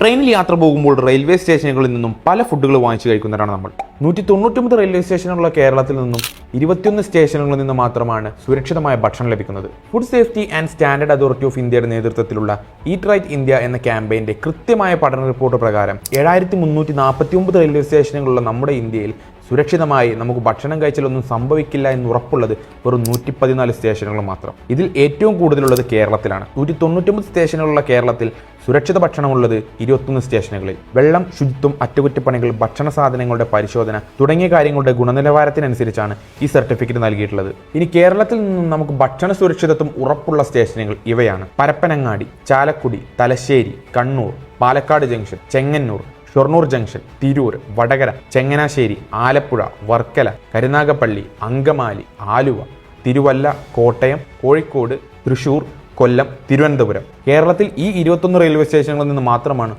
ട്രെയിനിൽ യാത്ര പോകുമ്പോൾ റെയിൽവേ സ്റ്റേഷനുകളിൽ നിന്നും പല ഫുഡുകൾ വാങ്ങിച്ചു കഴിക്കുന്നവരാണ് നമ്മൾ. നൂറ്റി തൊണ്ണൂറ്റൊമ്പത് റെയിൽവേ സ്റ്റേഷനുകളുള്ള കേരളത്തിൽ നിന്നും ഇരുപത്തിയൊന്ന് സ്റ്റേഷനുകളിൽ നിന്ന് മാത്രമാണ് സുരക്ഷിതമായ ഭക്ഷണം ലഭിക്കുന്നത്. Food safety and standard authority of ഇന്ത്യയുടെ നേതൃത്വത്തിലുള്ള ഈറ്റ് റൈറ്റ് ഇന്ത്യ എന്ന ക്യാമ്പയിന്റെ കൃത്യമായ പഠന റിപ്പോർട്ട് പ്രകാരം ഏഴായിരത്തി മുന്നൂറ്റി നാൽപ്പത്തി ഒമ്പത് റെയിൽവേ സ്റ്റേഷനുകളുള്ള നമ്മുടെ ഇന്ത്യയിൽ സുരക്ഷിതമായി നമുക്ക് ഭക്ഷണം കഴിച്ചാലൊന്നും സംഭവിക്കില്ല എന്ന് ഉറപ്പുള്ളത് വെറും നൂറ്റി പതിനാല് സ്റ്റേഷനുകൾ മാത്രം. ഇതിൽ ഏറ്റവും കൂടുതലുള്ളത് കേരളത്തിലാണ്. നൂറ്റി തൊണ്ണൂറ്റൊമ്പത് സ്റ്റേഷനുകളുള്ള കേരളത്തിൽ സുരക്ഷിത ഭക്ഷണമുള്ളത് ഇരുപത്തൊന്ന് സ്റ്റേഷനുകളിൽ. വെള്ളം ശുചിത്വം അറ്റകുറ്റപ്പണികൾ ഭക്ഷണ സാധനങ്ങളുടെ പരിശോധന തുടങ്ങിയ കാര്യങ്ങളുടെ ഗുണനിലവാരത്തിനനുസരിച്ചാണ് ഈ സർട്ടിഫിക്കറ്റ് നൽകിയിട്ടുള്ളത്. ഇനി കേരളത്തിൽ നിന്നും നമുക്ക് ഭക്ഷണ സുരക്ഷിതത്വം ഉറപ്പുള്ള സ്റ്റേഷനുകൾ ഇവയാണ്. Parappanangadi Chalakudy Thalassery Kannur Palakkad junction Chengannur Shoranur junction Tirur Vadakara Changanassery Alappuzha Varkala Karunagappally Angamaly Aluva Thiruvalla Kottayam Kozhikode Thrissur Kollam Thiruvananthapuram. കേരളത്തിൽ ഈ ഇരുപത്തൊന്ന് റെയിൽവേ സ്റ്റേഷനുകളിൽ നിന്ന് മാത്രമാണ്